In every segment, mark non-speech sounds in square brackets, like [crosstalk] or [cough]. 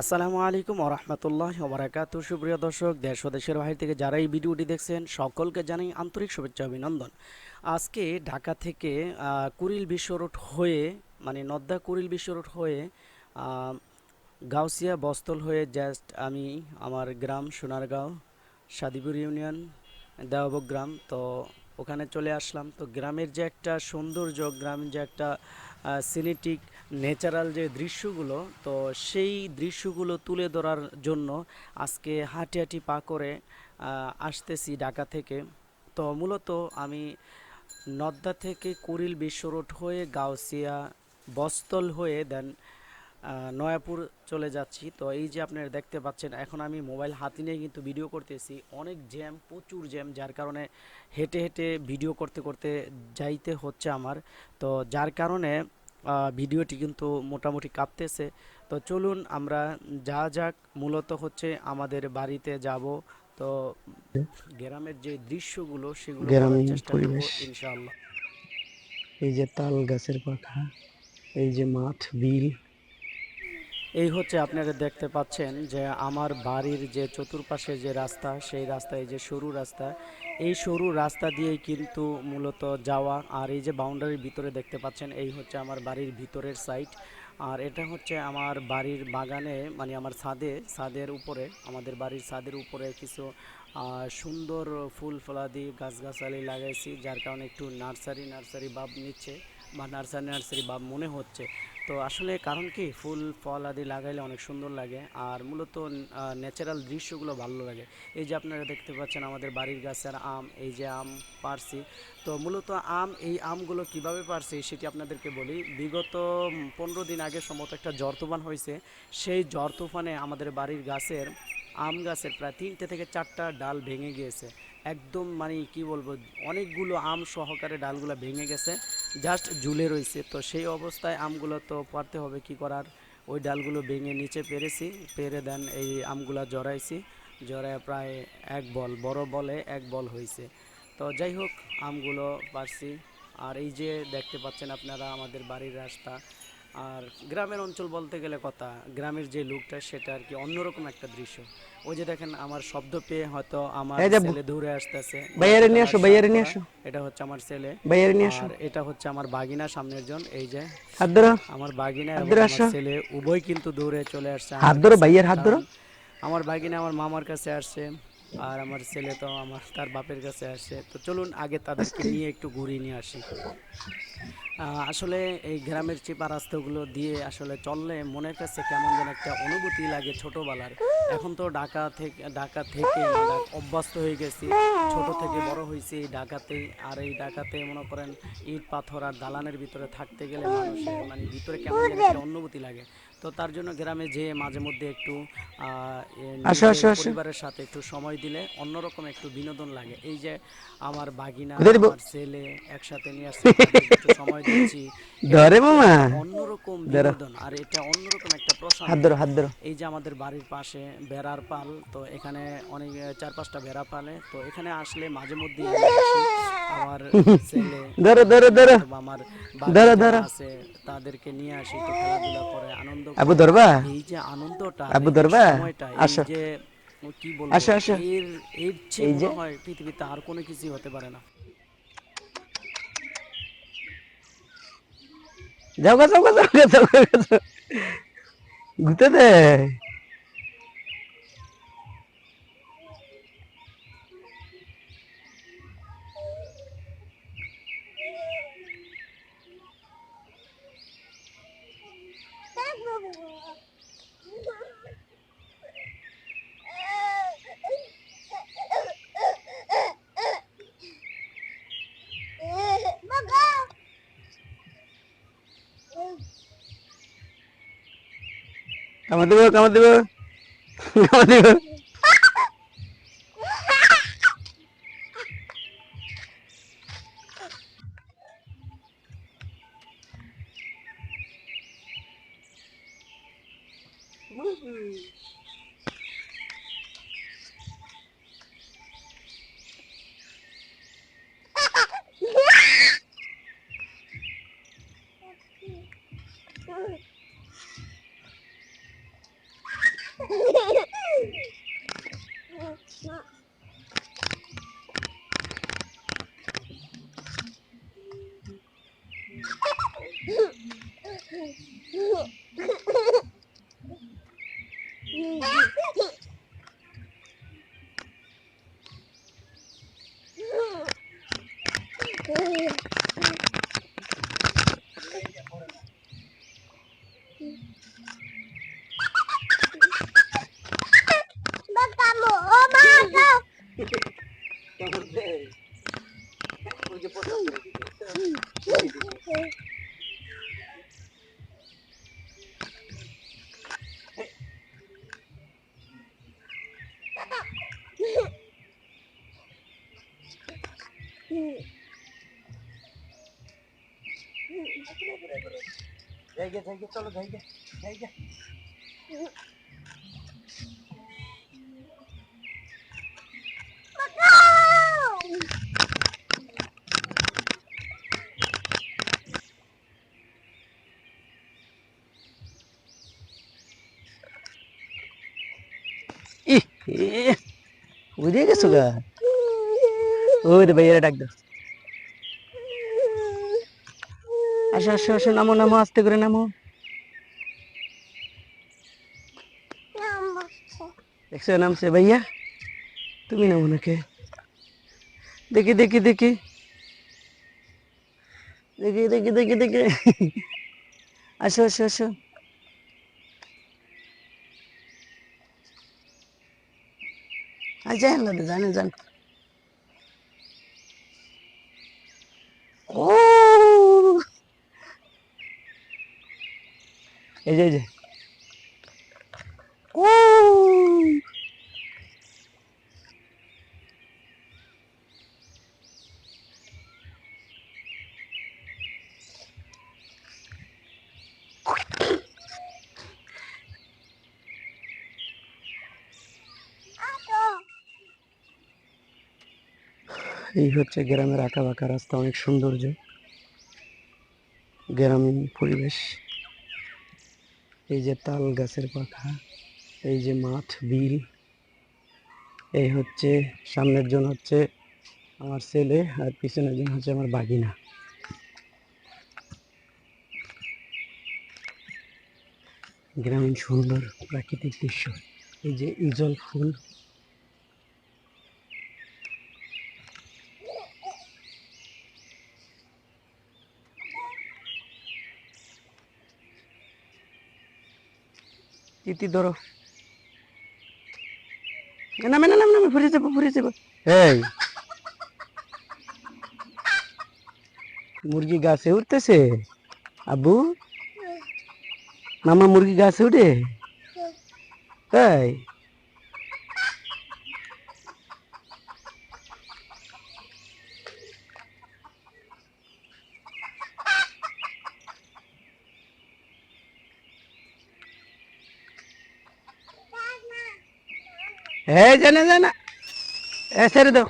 আসসালামু আলাইকুম ওরহমতুল্লাহ ওবরাকাতু সুপ্রিয় দর্শক দেশ ও দেশের বাহির থেকে যারা এই ভিডিওটি দেখছেন সকলকে জানাই আন্তরিক শুভেচ্ছা অভিনন্দন। আজকে ঢাকা থেকে আহ, কুড়িল বিশ্ব রোড হয়ে মানে নদ্দা কুড়িল বিশ্ব রোড হয়ে গাউসিয়া বস্তল হয়ে জাস্ট আমি আমার গ্রাম সোনারগাঁও সাদিপুর ইউনিয়ন দেওয়াবক গ্রাম। তো ওখানে চলে আসলাম। তো গ্রামের যে একটা সৌন্দর্য, গ্রামের যে একটা সিনেটিক, ন্যাচারাল যে দৃশ্যগুলো, তো সেই দৃশ্যগুলো তুলে ধরার জন্য আজকে হাঁটি হাঁটি পা করে আসতেছি ঢাকা থেকে। তো মূলত আমি নদ্দা থেকে কুড়িল বিশ্ব রোড হয়ে গাউসিয়া, বস্তল হয়ে দেন নয়াপুর চলে যাচ্ছি। তো এই যে আপনারা দেখতে পাচ্ছেন এখন আমি মোবাইল হাতে নিয়ে কিন্তু ভিডিও করতেছি। অনেক জ্যাম প্রচুর জ্যাম যার কারণে হেঁটে হেঁটে ভিডিও করতে করতে যাইতে হচ্ছে আমার। তো যার কারণে ভিডিওটি কিন্তু মোটামুটি কাঁপতেছে। তো চলুন আমরা যা যাক মূলত হচ্ছে আমাদের বাড়িতে যাব। তো গ্রামের যে দৃশ্যগুলো সেগুলো চেষ্টা করব। ইনশাআল্লাহ। এই যে তাল গাছের পাখা এই যে মাঠ বিল এই হচ্ছে আপনারা দেখতে পাচ্ছেন যে আমার বাড়ির যে চতুর্পাশে যে রাস্তা, সেই রাস্তায় যে সরু রাস্তা, এই সরু রাস্তা দিয়েই কিন্তু মূলত যাওয়া। আর এই যে বাউন্ডারির ভিতরে দেখতে পাচ্ছেন, এই হচ্ছে আমার বাড়ির ভিতরের সাইড আর এটা হচ্ছে আমার বাড়ির বাগানে মানে আমার ছাদে, ছাদের উপরে, আমাদের বাড়ির ছাদের উপরে কিছু সুন্দর ফুল ফলাদি গাছগাছালি লাগাইছি, যার কারণে একটু নার্সারি নার্সারি ভাব নিচ্ছে, বা নার্সারি নার্সারি ভাব মনে হচ্ছে। তো আসলে কারণ কি, ফুল, ফল আদি লাগাইলে অনেক সুন্দর লাগে। আর মূলত ন্যাচারাল দৃশ্যগুলো ভালো লাগে। এই যে আপনারা দেখতে পাচ্ছেন আমাদের বাড়ির গাছের আম, এই যে আম পারছি। তো মূলত আম, এই আমগুলো কীভাবে পারছি সেটি আপনাদেরকে বলি। বিগত পনেরো দিন আগে সম্ভবত একটা জ্বর তুফান হয়েছে। সেই জ্বর তুফানে আমাদের বাড়ির গাছের, আম গাছের প্রায় তিনটে থেকে চারটা ডাল ভেঙে গিয়েছে। একদম মানে কি বলব, অনেকগুলো আম সহকারে ডালগুলো ভেঙে গেছে। জাস্ট ঝুলে রয়েছে। তো সেই অবস্থায় আমগুলো তো পারতে হবে কি করার? ওই ডালগুলো ভেঙে নিচে পেরেছি, পেরে দেন এই আমগুলো জড়াইছি। জড়ায় প্রায় এক বল, বড় বলে এক বল হয়েছে তো যাই হোক, আমগুলো পারছি। আর এই যে দেখতে পাচ্ছেন আপনারা আমাদের বাড়ির রাস্তা আর গ্রামের অঞ্চল বলতে গেলে কথা গ্রামের যে লুকটা সেটা আর কি অন্যরকম একটা দৃশ্য। ওই যে দেখেন আমার শব্দ পেয়ে হয়তো আমার ছেলে দৌড়ে আসতেছে। বাইরে নিয়ে আসো, বাইরে নিয়ে আসো। এটা হচ্ছে আমার ছেলে। বাইরে নিয়ে আসো। এটা হচ্ছে আমার বাগিনা সামনের জন। এই যে হাত ধরো। আমার বাগিনা এবং আমার ছেলে উভয় কিন্তু দৌড়ে চলে আসছে হাত ধরো। ভাইয়ের হাত ধরো। আমার বাগিনা আমার মামার কাছে আসছে। আর আমার ছেলে তো আমার তার বাপের কাছে আসছে তো চলুন আগে তাদেরকে নিয়ে একটু ঘুরিয়ে নিয়ে আসি। আসলে এই গ্রামের চিপা রাস্তাগুলো দিয়ে আসলে চললে মনের কাছে কেমন যেন একটা অনুভূতি লাগে ছোটবেলার। এখন তো ঢাকা থেকে ঢাকা থেকে অভ্যস্ত হয়ে গেছি। ছোট থেকে বড় হয়েছি এই ঢাকাতে। আর এই ঢাকাতে মনে করেন ইট পাথর আর দালানের ভিতরে থাকতে গেলে মানুষের মানে ভিতরে কেমন যেন একটা অনুভূতি লাগে। তো তার জন্য গ্রামে যে মাঝে মধ্যে একটু। পরিবারের সাথে একটু সময় দিলে অন্যরকম একটু বিনোদন লাগে এই যে আমার বাগিনা আমার ছেলে একসাথে নিয়ে আসছে একটু সময় দিচ্ছি ধরে মামা অন্যরকম বিনোদন আর এটা অন্যরকম একটা হাত ধরো হাত ধরো। এই যে আমাদের বাড়ির পাশে পাল তো এখানে অনেক চার পাঁচটা পালে তো এখানে আসলে মাঝে মধ্যে আমার ছেলে [laughs] ধরো ধরো ধরো। আমার ধরো, ধরো। আছে তাদেরকে নিয়ে আসি একটু খেলাধুলা করে আনন্দ আবু ধরবা? এই যে আনন্দটা আবু ধরবা? আসো। কি বলব আসো, আসো। এর এর চেয়ে হয় পৃথিবীতে আর কোনো কিছুই হতে পারে না। जाऊ का जाऊ का जाऊ का जाऊ का जाऊ Kamu tiba, kamu tiba. Kamu tiba. Oh. কামা দেবো চলো যাই গে যাই গে ইহ, ইহ, বুঝে গেছো গা ওই রে ভাইয়ারা ডাক দাও আসো আসো আসো, নামো নামো, আস্তে করে নামো। দেখছ, নামছে ভাইয়া? তুমি নামো নাকি? দেখি দেখি দেখি। দেখি দেখি দেখি দেখি। আসো আসো আসো। আচ্ছা জানে জান ও এই যে এই যে। এই হচ্ছে গ্রামের আঁকা বাঁকা রাস্তা অনেক সৌন্দর্য। গ্রামীণ পরিবেশ। এই যে তাল গাছের পাখা, এই যে মাঠ, বিল, এই হচ্ছে সামনের জন হচ্ছে আমার ছেলে আর পিছনের জন হচ্ছে আমার বাগিনা। গ্রামীণ সুন্দর প্রাকৃতিক দৃশ্য। এই যে ইজল ফুল ইতি ধরো। নামে নামে নামে ফুরে যাব ফুরে যাব। এই। মুরগি গাছে উঠতেছে। আবু মামা মুরগি গাছে উঠে? তাই হ্যাঁ জানে, জানা। এ, ছেড়ে দাও।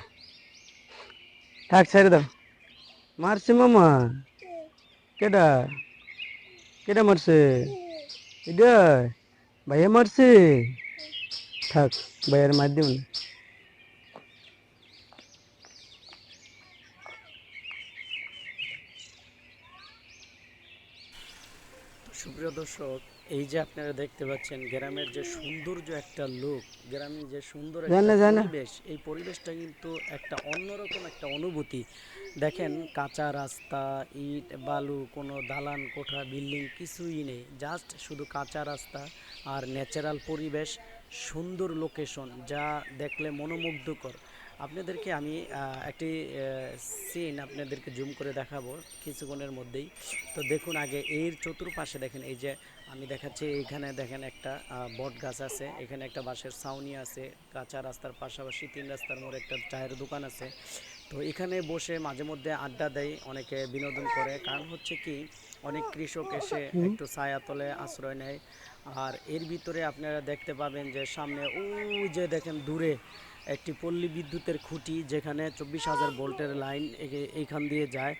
থাক, ছেড়ে দাও। মারছে মামা। কেডা? কেডা মারছে? এটা ভাইয়া মারছে। থাক, ভাইয়ার মার সুপ্রিয় দর্শক এই যে আপনারা দেখতে পাচ্ছেন গ্রামের যে সৌন্দর্য একটা লোক গ্রামের যে সুন্দর। পরিবেশ এই পরিবেশটা কিন্তু একটা অন্যরকম একটা অনুভূতি দেখেন কাঁচা রাস্তা ইট বালু কোনো দালান কোঠা বিল্ডিং কিছুই নেই জাস্ট শুধু কাঁচা রাস্তা আর ন্যাচারাল পরিবেশ সুন্দর লোকেশন যা দেখলে মনোমুগ্ধকর আপনাদেরকে আমি একটি সিন আপনাদেরকে জুম করে দেখাবো কিছুক্ষণের মধ্যেই। তো দেখুন আগে, এর চতুর্পাশে দেখেন, এই যে আমি দেখাচ্ছি, এইখানে দেখেন একটা বট গাছ আছে, এখানে একটা বাঁশের ছাউনি আছে, কাঁচা রাস্তার পাশাপাশি তিন রাস্তার মোড়ে একটা চায়ের দোকান আছে। তো এখানে বসে মাঝে মধ্যে আড্ডা দেয়, অনেকে বিনোদন করে। কারণ হচ্ছে কি, অনেক কৃষক এসে একটু ছায়াতলে আশ্রয় নেয়। আর এর ভিতরে আপনারা দেখতে পাবেন যে সামনে ওই যে দেখেন দূরে একটি পল্লী বিদ্যুতের খুঁটি যেখানে চব্বিশ হাজার ভোল্টের লাইন এখান এইখান দিয়ে যায়।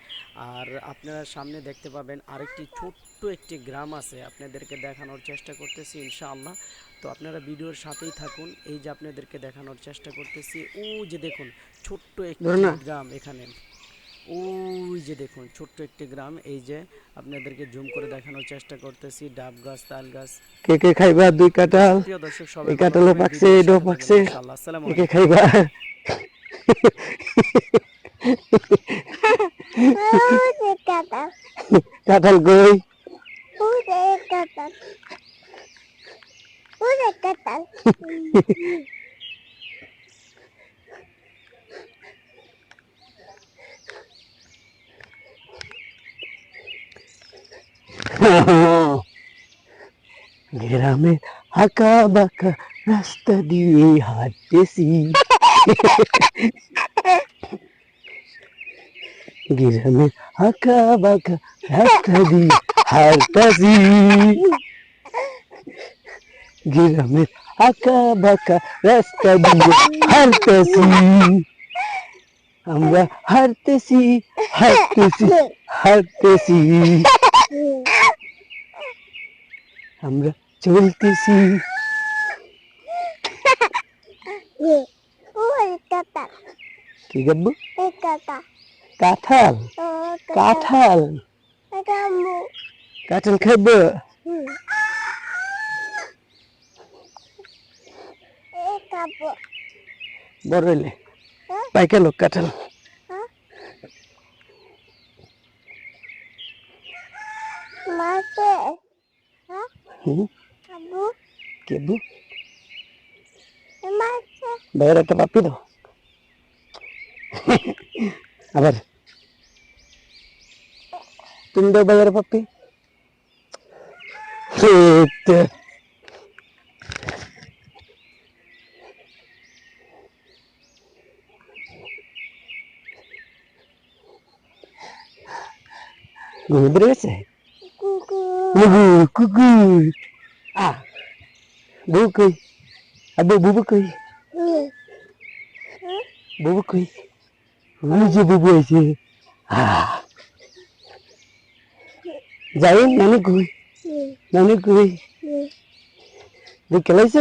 আর আপনারা সামনে দেখতে পাবেন আরেকটি ছোট্ট একটি গ্রাম আছে। আপনাদেরকে দেখানোর চেষ্টা করতেছি ইনশাআল্লাহ। তো আপনারা ভিডিওর সাথেই থাকুন। এই যে আপনাদেরকে দেখানোর চেষ্টা করতেছি ও যে দেখুন ছোট্ট একটি গ্রাম এখানে। ওই যে দেখুন ছোট্ট একটি গ্রাম এই যে আপনাদেরকে জুম করে দেখানোর চেষ্টা করতেছি ডাব গাছ তাল গাছ। কে কে খাইবা? দুই কাঁঠাল। প্রিয় দর্শক সবাই এই কাঁঠালও থাকবেন, পাকছে, ভিডিওর এটাও সাথে পাকছে। থাকবেন, ইনশাআল্লাহ। আসসালামু কে কে খাইবা? কাঁঠাল কই? গ্রামে আঁকা বাঁকা রাস্তা দিয়ে হাঁটতেছি গ্রামে আঁকা বাঁকা রাস্তা দিয়ে হাঁটতেছি গ্রামে আঁকা বাঁকা রাস্তা দিয়ে হাঁটতেছি আমরা হাঁটতেছি হাঁটতেছি হাঁটতেছি আমরা চলতেছি। [laughs] কি গাব্বু কাঁঠাল। কাঁঠাল? কাঁঠাল। খাইব? বড় হইলে। পাইকালো কাঁঠাল। হুম কেবু বাইরে একটা পাপি দাও আবার তুমি দাও বাইরে পাপি এই তো। ঘুমিয়ে পড়ে গেছে বুবু কুকুর আ বুবু কই আবু বুবু কই বুবু কই ওই যে বুবু আছে আ যাই নানি কই নানি কই তুই খেলাইছ